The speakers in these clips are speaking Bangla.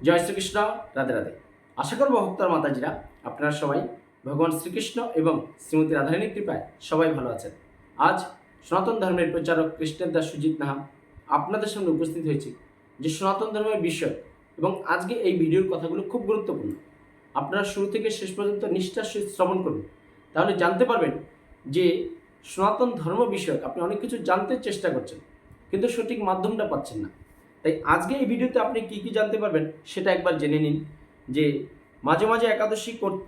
জয় শ্রীকৃষ্ণ, রাধে রাধে। আশা করব ভক্তর, মাতাজিরা, আপনারা সবাই ভগবান শ্রীকৃষ্ণ এবং শ্রীমতী রাধারানীর কৃপায় সবাই ভালো আছেন। আজ সনাতন ধর্মের প্রচারক কৃষ্ণের দাস সুজিত নাহা আপনাদের সামনে উপস্থিত হয়েছি যে সনাতন ধর্মের বিষয় এবং আজকে এই ভিডিওর কথাগুলো খুব গুরুত্বপূর্ণ। আপনারা শুরু থেকে শেষ পর্যন্ত নিষ্ঠার সহিত শ্রবণ করুন। তাহলে জানতে পারবেন যে সনাতন ধর্ম বিষয়ক আপনি অনেক কিছু জানতে চেষ্টা করছেন, কিন্তু সঠিক মাধ্যমটা পাচ্ছেন না। তাই আজকে এই ভিডিওতে আপনি কি কি জানতে পারবেন সেটা একবার জেনে নিন, যে মাঝে মাঝে একাদশী কর-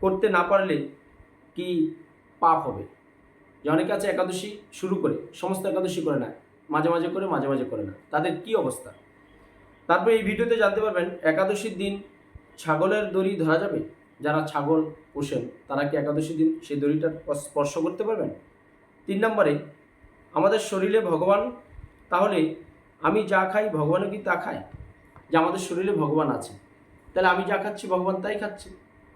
করতে না পারলে কি পাপ হবে? যে অনেকে আছে একাদশী শুরু করে, সমস্ত একাদশী করে না, মাঝে মাঝে করে, মাঝে মাঝে করে না। তাদের কি অবস্থা? তারপর এই ভিডিওতে জানতে পারবেন একাদশীর দিন ছাগলের দড়ি ধরা যাবে? যারা ছাগল পোষেন, তারা কি একাদশী দিন সেই দড়িটা স্পর্শ করতে পারবেন? তিন নম্বরে, আমাদের শরীরে ভগবান তাহলে আমি যা খাই, ভগবানও কি তা খায়? যে আমাদের শরীরে ভগবান আছে। তাহলে আমি যা খাচ্ছি, ভগবান তাই খাচ্ছে।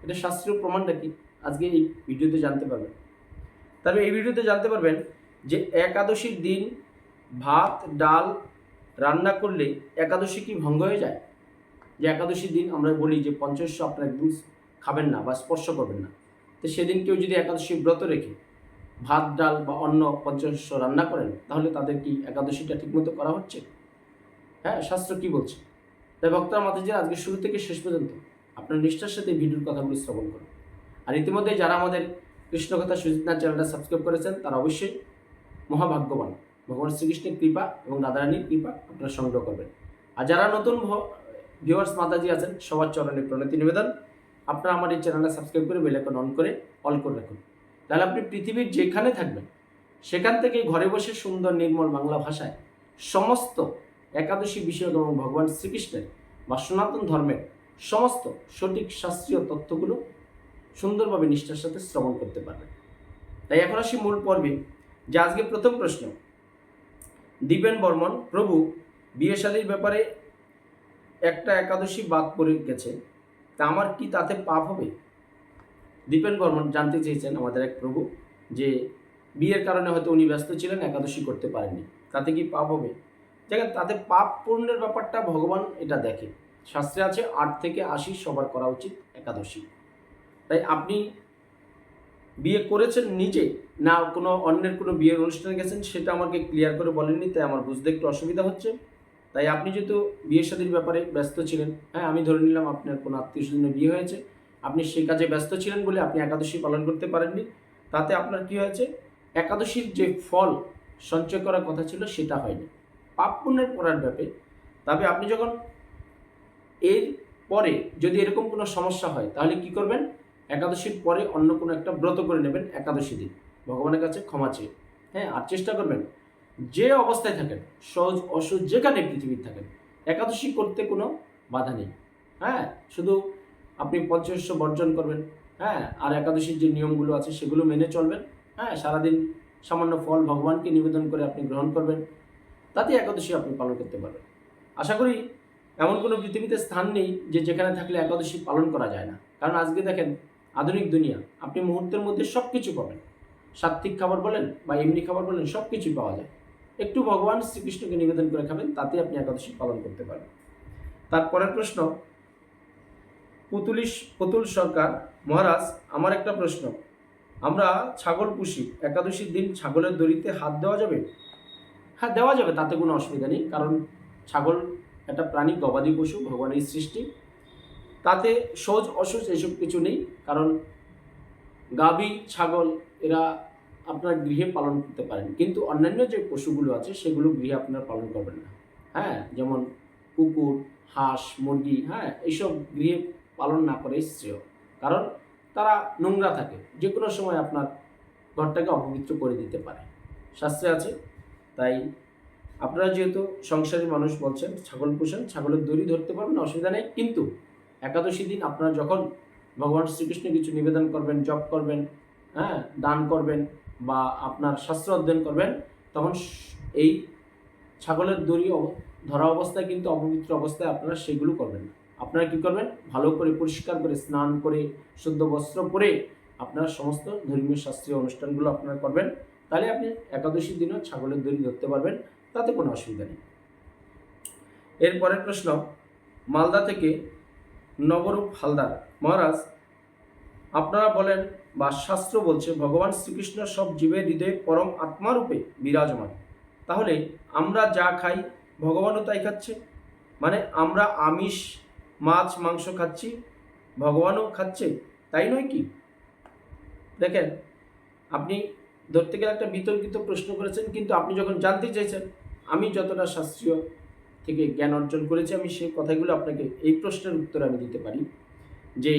এটা শাস্ত্রীয় প্রমাণটা কি? আজকে এই ভিডিওতে জানতে পারবেন। তারপরে এই ভিডিওতে জানতে পারবেন যে একাদশীর দিন ভাত, ডাল রান্না করলে একাদশী কি ভঙ্গ হয়ে যায়? যে একাদশীর দিন আমরা বলি যে পঞ্চস্ব আপনার একদম খাবেন না বা স্পর্শ করবেন না। তো সেদিন কেউ যদি একাদশী ব্রত রেখে ভাত, ডাল বা অন্য পঞ্চস্ব রান্না করেন, তাহলে তাদের কি একাদশীটা ঠিকমতো করা হচ্ছে? হ্যাঁ শাস্ত্র কি বলছে? তাই ভক্তরা মাতাজি আজকে শুরু থেকে শেষ পর্যন্ত আপনার নিষ্ঠার সাথে ভিডিওর কথাগুলো শ্রবণ করুন। আর ইতিমধ্যে যারা আমাদের কৃষ্ণকথা সুজিতনাথ চ্যানেলটা সাবস্ক্রাইব করেছেন, তারা অবশ্যই মহাভাগ্যবান। ভগবান শ্রীকৃষ্ণের কৃপা এবং রাধারানীর কৃপা আপনারা সংগ্রহ করবেন। আর যারা নতুন ভিউয়ার্স মাতাজি আছেন, সবার চরণে প্রণতি নিবেদন। আপনারা আমার এই চ্যানেলটা সাবস্ক্রাইব করে বেলাইকন অন করে অল করে রাখুন। তাহলে আপনি পৃথিবীর যেখানে থাকবেন, সেখান থেকে ঘরে বসে সুন্দর নির্মল বাংলা ভাষায় সমস্ত একাদশী বিষয়ক এবং ভগবান শ্রীকৃষ্ণের বা সনাতন ধর্মের সমস্ত সঠিক শাস্ত্রীয় তথ্যগুলো সুন্দরভাবে নিষ্ঠার সাথে শ্রবণ করতে পারবেন তাই এখন আসি মূল পর্বে, যে আজকে প্রথম প্রশ্ন। দীপেন বর্মন, প্রভু বিয়ে শাদীর ব্যাপারে একটা একাদশী বাদ পড়ে গেছে, তা আমার কি তাতে পাপ হবে? দীপেন বর্মন জানতে চেয়েছেন আমাদের এক প্রভু, যে বিয়ের কারণে হয়তো উনি ব্যস্ত ছিলেন, একাদশী করতে পারেননি। তাতে কি পাপ হবে? দেখেন তাতে পাপ পূর্ণের ব্যাপারটা ভগবান এটা দেখে। শাস্ত্রে আছে, আট থেকে আশি সবার করা উচিত একাদশী। তাই আপনি বিয়ে করেছেন নিজে, না কোনো অন্যের কোনো বিয়ের অনুষ্ঠানে গেছেন, সেটা আমাকে ক্লিয়ার করে বলেননি, তাই আমার বুঝতে একটু অসুবিধা হচ্ছে। তাই আপনি যেহেতু বিয়ে শাদীর ব্যাপারে ব্যস্ত ছিলেন হ্যাঁ আমি ধরে নিলাম আপনার কোনো আত্মীয় স্বজনের বিয়ে হয়েছে, আপনি সেই কাজে ব্যস্ত ছিলেন বলে আপনি একাদশী পালন করতে পারেননি, তাতে আপনার কি হয়েছে? একাদশীর যে ফল সঞ্চয় করার কথা ছিল সেটা হয়নি। পাপ পুণ্যের পড়ার ব্যাপারে তবে আপনি যখন এর পরে যদি এরকম কোনো সমস্যা হয়, তাহলে কি করবেন? একাদশীর পরে অন্য কোনো একটা ব্রত করে নেবেন একাদশী দিন। ভগবানের কাছে ক্ষমা চেয়ে। হ্যাঁ আর চেষ্টা করবেন যে অবস্থায় থাকেন, সহজ অসহজ যেখানে পৃথিবীর থাকেন, একাদশী করতে কোনো বাধা নেই। হ্যাঁ শুধু আপনি পঞ্চশস্য বর্জন করবেন হ্যাঁ আর একাদশীর যে নিয়মগুলো আছে সেগুলো মেনে চলবেন। হ্যাঁ সারাদিন সামান্য ফল ভগবানকে নিবেদন করে আপনি গ্রহণ করবেন। তাতে একাদশী আপনি পালন করতে পারবেন। আশা করি এমন কোনো পৃথিবীতে স্থান নেই যে যেখানে থাকলে একাদশী পালন করা যায় না। কারণ আজকে দেখেন, আধুনিক দুনিয়া, আপনি মুহূর্তের মধ্যে সব কিছু পাবেন। সাত্ত্বিক খাবার বলেন বা এমনি খাবার বলেন সব কিছুই পাওয়া যায়। একটু ভগবান শ্রীকৃষ্ণকে নিবেদন করে খাবেন তাতে আপনি একাদশী পালন করতে পারবেন। তারপরের প্রশ্ন, পুতুলিশ, পুতুল সরকার, মহারাজ, আমার একটা প্রশ্ন। আমরা ছাগল পুষি, একাদশীর দিন ছাগলের দড়িতে হাত দেওয়া যাবে? হ্যাঁ দেওয়া যাবে, তাতে কোনো অসুবিধা নেই। কারণ ছাগল একটা প্রাণী, গবাদি পশু, ভগবানের সৃষ্টি। তাতে সহজ অসহজ এসব কিছু নেই। কারণ গাভী, ছাগল, এরা আপনার গৃহে পালন করতে পারেন। কিন্তু অন্যান্য যে পশুগুলো আছে, সেগুলো গৃহে আপনারা পালন করবেন না। হ্যাঁ যেমন কুকুর, হাঁস, মুরগি হ্যাঁ এইসব গৃহে পালন না করেই শ্রেয়। কারণ তারা নোংরা থাকে। যে কোনো সময় আপনার ঘরটাকে অপবিত্র করে দিতে পারে। শাস্ত্রে আছে তাই আপনারা যেহেতু সংসারী মানুষ বলছেন, ছাগল পোষেন ছাগলের দড়ি ধরতে পারবেন, অসুবিধা নেই। কিন্তু একাদশী দিন আপনারা যখন ভগবান শ্রীকৃষ্ণ কিছু নিবেদন করবেন, জপ করবেন হ্যাঁ দান করবেন বা আপনার শাস্ত্র অধ্যয়ন করবেন, তখন এই ছাগলের দড়ি ধরা অবস্থায় কিন্তু অপবিত্র অবস্থায় আপনারা সেগুলো করবেন না। আপনারা কী করবেন? ভালো করে পরিষ্কার করে স্নান করে, শুদ্ধ বস্ত্র পরে আপনারা সমস্ত ধর্মীয় শাস্ত্রীয় অনুষ্ঠানগুলো আপনারা করবেন। তাহলে আপনি একাদশীর দিনও ছাগলের দড়ি ধরতে পারবেন, তাতে কোনো অসুবিধা নেই। এরপরের প্রশ্ন, মালদা থেকে নবরূপ হালদার, মহারাজ, আপনারা বলেন বা শাস্ত্র বলছে, ভগবান শ্রীকৃষ্ণ সব জীবের হৃদয়ে পরম আত্মারূপে বিরাজমান। তাহলে আমরা যা খাই, ভগবানও তাই খাচ্ছে? মানে আমরা আমিষ, মাছ, মাংস খাচ্ছি, ভগবানও খাচ্ছে? তাই নয় কি? দেখেন, আপনি ধরতে গেলে একটা বিতর্কিত প্রশ্ন করেছেন, কিন্তু আপনি যখন জানতে চাইছেন, আমি যতটা শাস্ত্রীয় থেকে জ্ঞান অর্জন করেছি, আমি সেই কথাগুলো আপনাকে এই প্রশ্নের উত্তর আমি দিতে পারি। যে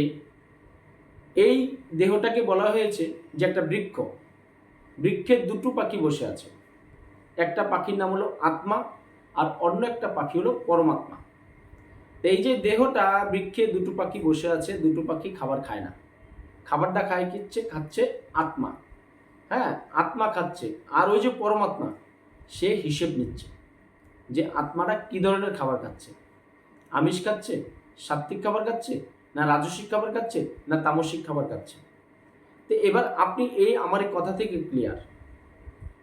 এই দেহটাকে বলা হয়েছে যে একটা বৃক্ষ, বৃক্ষের দুটো পাখি বসে আছে। একটা পাখির নাম হলো আত্মা আর অন্য একটা পাখি হলো পরমাত্মা। এই যে দেহটা, বৃক্ষে দুটো পাখি বসে আছে, দুটো পাখি খাবার খায় না। খাবারটা খায় কিচ্ছে খাচ্ছে আত্মা। হ্যাঁ আত্মা খাচ্ছে। আর ওই যে পরমাত্মা, সে হিসেব নিচ্ছে যে আত্মাটা কী ধরনের খাবার খাচ্ছে? আমিষ খাচ্ছে? সাত্বিক খাবার খাচ্ছে? না রাজস্বিক খাবার খাচ্ছে? না তামসিক খাবার খাচ্ছে? তো এবার আপনি এই আমার এই কথা থেকে ক্লিয়ার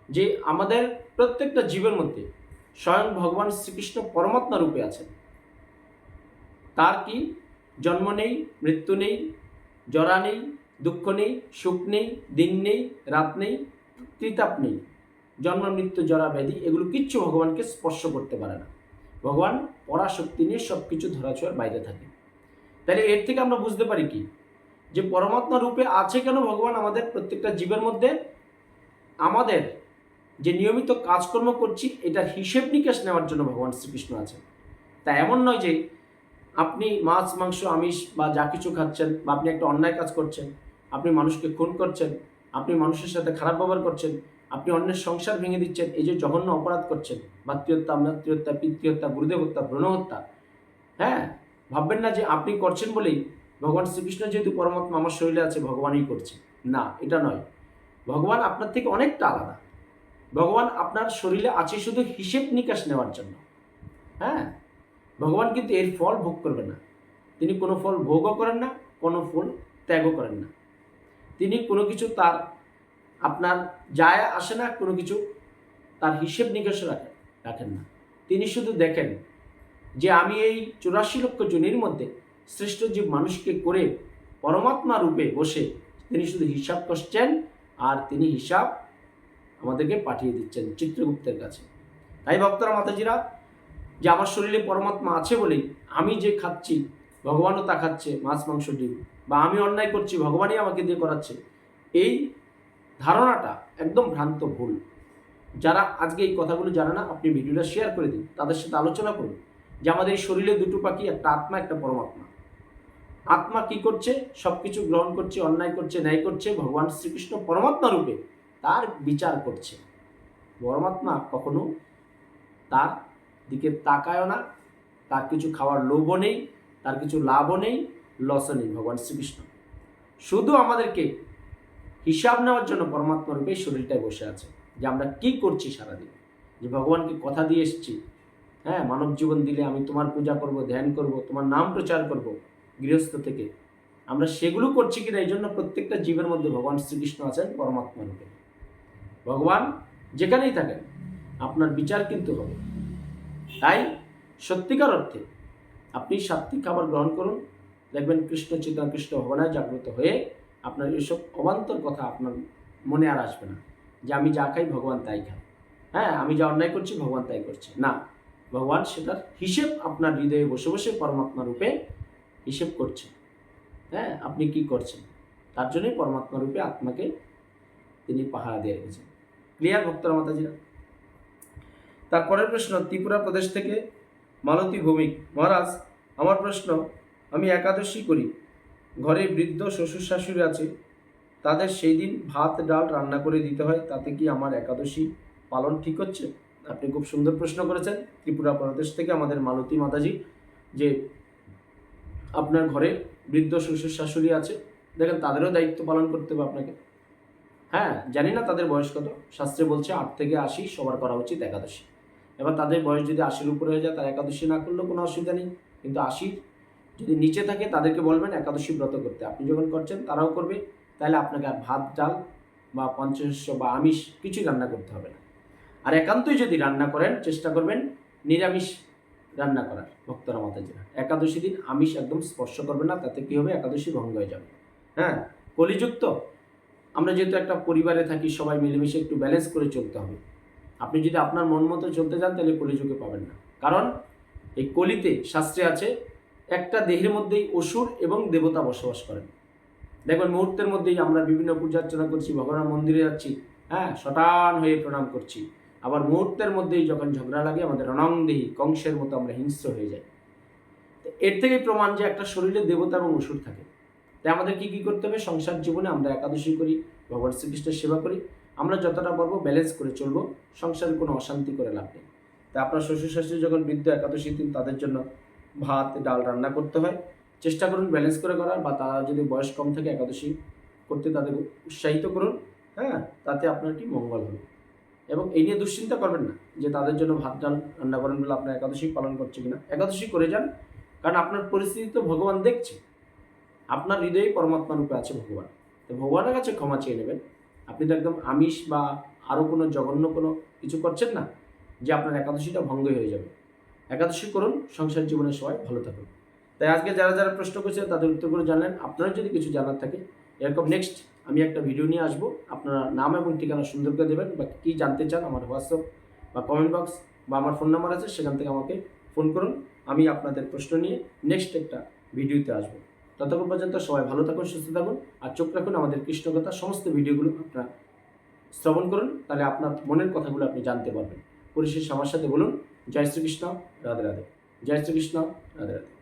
যে আমাদের প্রত্যেকটা জীবের মধ্যে স্বয়ং ভগবান শ্রীকৃষ্ণ পরমাত্মা রূপে আছেন। তার কি? জন্ম নেই, মৃত্যু নেই, জরা নেই দুঃখ নেই, সুখ নেই, দিন নেই, রাত নেই, ত্রিতাপ নেই। জন্ম, মৃত্যু, জরা, ব্যাধি, এগুলো কিচ্ছু ভগবানকে স্পর্শ করতে পারে না। ভগবান পরাশক্তি নিয়ে সব কিছু ধরাছোঁয়ার বাইরে থাকে। তাহলে এর থেকে আমরা বুঝতে পারি কি? যে পরমাত্মা রূপে আছে কেন ভগবান আমাদের প্রত্যেকটা জীবের মধ্যে? আমাদের যে নিয়মিত কাজকর্ম করছি এটা হিসেব নিকেশ নেওয়ার জন্য ভগবান শ্রীকৃষ্ণ আছেন। তা এমন নয় যে আপনি মাছ, মাংস, আমিষ বা যা কিছু খাচ্ছেন বা আপনি একটা অন্যায় কাজ করছেন আপনি মানুষকে খুন করছেন, আপনি মানুষের সাথে খারাপ ব্যবহার করছেন, আপনি অন্যের সংসার ভেঙে দিচ্ছেন, এই যে জঘন্য অপরাধ করছেন, ভাতৃহত্যা মাতৃহত্যা পিতৃহত্যা গুরুদেব হত্যা ভ্রূণ হত্যা হ্যাঁ? ভাববেন না যে আপনি করছেন বলেই ভগবান শ্রীকৃষ্ণ যেহেতু পরমাত্মা আমার শরীরে আছে, ভগবানই করছে। না, এটা নয়। ভগবান আপনার থেকে অনেকটা আলাদা। ভগবান আপনার শরীরে আছে শুধু হিসেব নিকাশ নেওয়ার জন্য হ্যাঁ? ভগবান কিন্তু এর ফল ভোগ করবে না। তিনি কোনো ফল ভোগও করেন না, কোনো ফল ত্যাগও করেন না। তিনি কোনো কিছু তার, আপনার যায় আসে না, কোনো কিছু তার হিসেব নিকাশ রাখেন রাখেন না। তিনি শুধু দেখেন যে আমি এই চুরাশি লক্ষ জনের মধ্যে শ্রেষ্ঠ জীব মানুষকে করে পরমাত্মা রূপে বসে তিনি শুধু হিসাব করছেন আর তিনি হিসাব আমাদেরকে পাঠিয়ে দিচ্ছেন চিত্রগুপ্তের কাছে। তাই ভক্তরা, মাতাজিরা, যে আমার শরীরে পরমাত্মা আছে বলেই আমি যে খাচ্ছি, ভগবানও তা খাচ্ছে, মাছ, মাংস, ডিম। বা আমি অন্যায় করছি, ভগবানই আমাকে দিয়ে করাচ্ছে, এই ধারণাটা একদম ভ্রান্ত ভুল। যারা আজকে এই কথাগুলো জানে না, আপনি ভিডিওটা শেয়ার করে দিন, তাদের সাথে আলোচনা করুন যে আমাদের শরীরে দুটো পাখি, একটা আত্মা, একটা পরমাত্মা। আত্মা কি করছে? সব কিছু গ্রহণ করছে, অন্যায় করছে, ন্যায় করছে, ভগবান শ্রীকৃষ্ণ পরমাত্মা রূপে তার বিচার করছে। পরমাত্মা কখনো তার দিকে তাকায়ও না, তার কিছু খাওয়ার লোভও নেই, তার কিছু লাভও নেই লসও নেই ভগবান শ্রীকৃষ্ণ। শুধু আমাদেরকে হিসাব নেওয়ার জন্য পরমাত্মা রূপে শরীরটায় বসে আছে, যে আমরা কি করছি সারাদিন। যে ভগবানকে কথা দিয়ে এসেছি হ্যাঁ মানব জীবন দিলে আমি তোমার পূজা করব, ধ্যান করব, তোমার নাম প্রচার করব গৃহস্থ থেকে। আমরা সেগুলো করছি কিনা এই জন্য প্রত্যেকটা জীবের মধ্যে ভগবান শ্রীকৃষ্ণ আছেন পরমাত্মা রূপে। ভগবান যেখানেই থাকেন, আপনার বিচার কিন্তু হবে। তাই সত্যিকার অর্থে আপনি সাত্বিক খাবার গ্রহণ করুন দেখবেন কৃষ্ণ চেতনা, কৃষ্ণ ভবনায় জাগ্রত হয়ে আপনার এসব অবান্তর কথা আপনার মনে আর আসবে না যে আমি যা খাই ভগবান তাই খাই হ্যাঁ আমি যা অন্যায় করছি ভগবান তাই করছে। না, ভগবান সেটার হিসেব আপনার হৃদয়ে বসে বসে পরমাত্মা রূপে হিসেব করছে। হ্যাঁ আপনি কি করছেন? তার জন্যই পরমাত্মা রূপে আত্মাকে তিনি পাহারা দিয়ে রেখেছেন। ক্লিয়ার, ভক্তরা, মাতাজিরা? তারপরের প্রশ্ন, ত্রিপুরা প্রদেশ থেকে মালতী ভৌমিক মহারাজ, আমার প্রশ্ন আমি একাদশী করি। ঘরে বৃদ্ধ শ্বশুর শাশুড়ি আছে, তাদের সেই দিন ভাত, ডাল রান্না করে দিতে হয়। তাতে কি আমার একাদশী পালন ঠিক হচ্ছে? আপনি খুব সুন্দর প্রশ্ন করেছেন। ত্রিপুরা প্রদেশ থেকে আমাদের মালতী মাতাজি যে আপনার ঘরে বৃদ্ধ শ্বশুর শাশুড়ি আছে, দেখেন তাদেরও দায়িত্ব পালন করতে হবে আপনাকে। হ্যাঁ জানি না তাদের বয়স কত। শাস্ত্রে বলছে আট থেকে আশি সবার করা উচিত একাদশী। এবার তাদের বয়স যদি আশির উপরে হয়ে যায়, তার একাদশী না করলেও কোনো অসুবিধা নেই। কিন্তু আশির যদি নিচে থাকে তাদেরকে বলবেন একাদশী ব্রত করতে। আপনি যখন করছেন তারাও করবে, তাহলে আপনাকে আর ভাত, ডাল বা পঞ্চশস্য বা আমিষ কিছুই রান্না করতে হবে না। আর একান্তই যদি রান্না করেন, চেষ্টা করবেন নিরামিষ রান্না করার, ভক্তরা মাতাজিরা। একাদশী দিন আমিষ একদম স্পর্শ করবে না, তাতে কী হবে? একাদশী ভঙ্গ হয়ে যাবে। হ্যাঁ কলিযুক্ত। আমরা যেহেতু একটা পরিবারে থাকি, সবাই মিলেমিশে একটু ব্যালেন্স করে চলতে হবে। আপনি যদি আপনার মন মতো চলতে যান, তাহলে কলিযুগে পাবেন না। কারণ এই কলিতে শাস্ত্রে আছে একটা দেহের মধ্যেই অসুর এবং দেবতা বসবাস করেন। দেখবেন মুহূর্তের মধ্যেই আমরা বিভিন্ন পূজা অর্চনা করছি, ভগবানের মন্দিরে যাচ্ছি হ্যাঁ শটান হয়ে প্রণাম করছি। আবার মুহূর্তের মধ্যেই যখন ঝগড়া লাগে, আমাদের রণংদেহী কংসের মতো আমরা হিংস্র হয়ে যাই। তো এর থেকেই প্রমাণ যে একটা শরীরে দেবতা এবং অসুর থাকে। তাই আমাদের কি কি করতে হবে? সংসার জীবনে আমরা একাদশী করি, ভগবান শ্রীকৃষ্ণের সেবা করি। আমরা যতটা পারব ব্যালেন্স করে চলবো, সংসারে কোনো অশান্তি করে লাভ নেই। তাই আপনার শ্বশুর শাশুড়ি যখন বৃদ্ধ একাদশী দিন, তাদের জন্য ভাত, ডাল রান্না করতে হয়। চেষ্টা করুন ব্যালেন্স করে করার বা তারা যদি বয়স কম থাকে একাদশী করতে তাদের উৎসাহিত করুন হ্যাঁ? তাতে আপনার কি মঙ্গল হবে। এবং এই নিয়ে দুশ্চিন্তা করবেন না যে তাদের জন্য ভাত, ডাল রান্না করেন বলে আপনার একাদশী পালন করছে কিনা। একাদশী করে যান, কারণ আপনার পরিস্থিতি তো ভগবান দেখছে। আপনার হৃদয়ে পরমাত্মা রূপে আছে ভগবান। তো ভগবানের কাছে ক্ষমা চেয়ে নেবেন। আপনি তো একদম আমিষ বা আরও কোনো জঘন্য কোনো কিছু করছেন না, যে আপনার একাদশীটা ভঙ্গ হয়ে যাবে। একাদশী করুন, সংসার জীবনের সবাই ভালো থাকুন। তাই আজকে যারা যারা প্রশ্ন করছে তাদের উত্তরগুলো জানলেন। আপনারা যদি কিছু জানার থাকে, এরকম নেক্সট আমি একটা ভিডিও নিয়ে আসব। আপনারা নাম এবং ঠিকানা সুন্দর করে দেবেন বা কী জানতে চান আমার হোয়াটসঅ্যাপ বা কমেন্ট বক্স বা আমার ফোন নাম্বার আছে, সেখান থেকে আমাকে ফোন করুন। আমি আপনাদের প্রশ্ন নিয়ে নেক্সট একটা ভিডিওতে আসব। ততক্ষণ পর্যন্ত সবাই ভালো থাকুন, সুস্থ থাকুন আর চোখ রাখুন আমাদের কৃষ্ণকথা। সমস্ত ভিডিওগুলো আপনারা শ্রবণ করুন, তাহলে আপনার মনের কথাগুলো আপনি জানতে পারবেন। পরিশেষে আমার সাথে বলুন জয় শ্রীকৃষ্ণ রাধে রাধে জয় শ্রীকৃষ্ণ রাধে রাধে